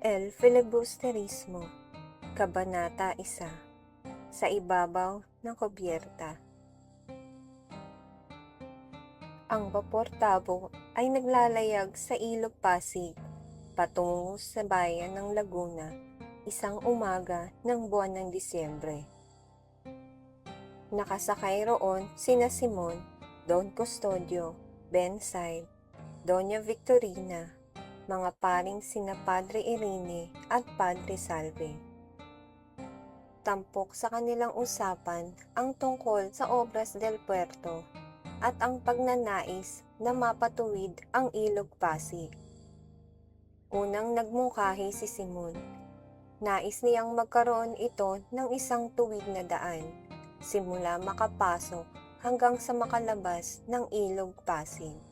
El Filibusterismo, Kabanata 1 Sa ibabaw ng kubyerta Ang vapor tabo ay naglalayag sa ilog Pasig patungo sa bayan ng Laguna isang umaga ng buwan ng Disyembre. Nakasakay roon sina Simon, Don Custodio, Bensay, Doña Victorina, mga paring sina Padre Irene at Padre Salve. Tampok sa kanilang usapan ang tungkol sa obras del puerto at ang pagnanais na mapatuwid ang ilog Pasig. Unang nagmungkahi si Simon. Nais niyang magkaroon ito ng isang tuwid na daan, simula makapasok hanggang sa makalabas ng ilog Pasig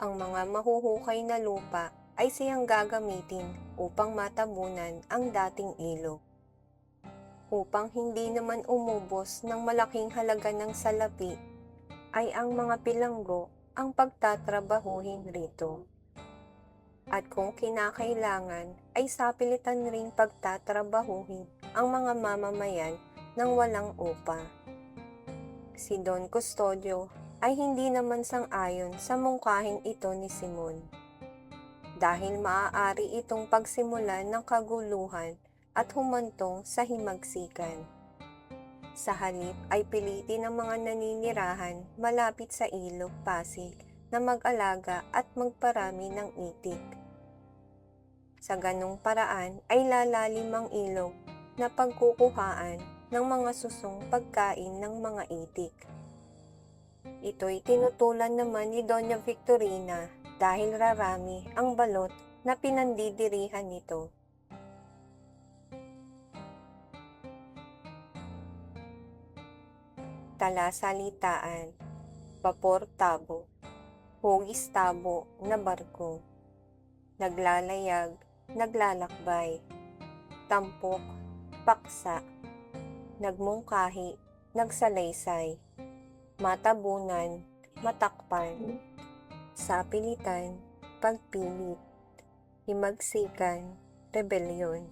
ang mga mahuhukay na lupa ay siyang gagamitin upang matabunan ang dating ilog. Upang hindi naman umubos ng malaking halaga ng salapi, ay ang mga pilanggo ang pagtatrabahuhin rito. At kung kinakailangan, ay sapilitan ring pagtatrabahuhin ang mga mamamayan ng walang upa. Si Don Custodio ay hindi naman sang-ayon sa mungkahing ito ni Simon. Dahil maaari itong pagsimulan ng kaguluhan at humantong sa himagsikan. Sa halip ay pilitin ng mga naninirahan malapit sa ilog Pasig na mag-alaga at magparami ng itik. Sa ganong paraan ay lalalim ang ilog na pagkukuhaan ng mga susong pagkain ng mga itik. Ito'y tinutulan naman ni Doña Victorina dahil rarami ang balot na pinandidirihan nito. Talasalitaan, Vapor Tabo, Hugis Tabo na barko, Naglalayag, Naglalakbay, Tampok, Paksa, Nagmungkahi, Nagsalaysay matabunan, matakpan, sapilitan, pagpilit, himagsikan, rebelyon.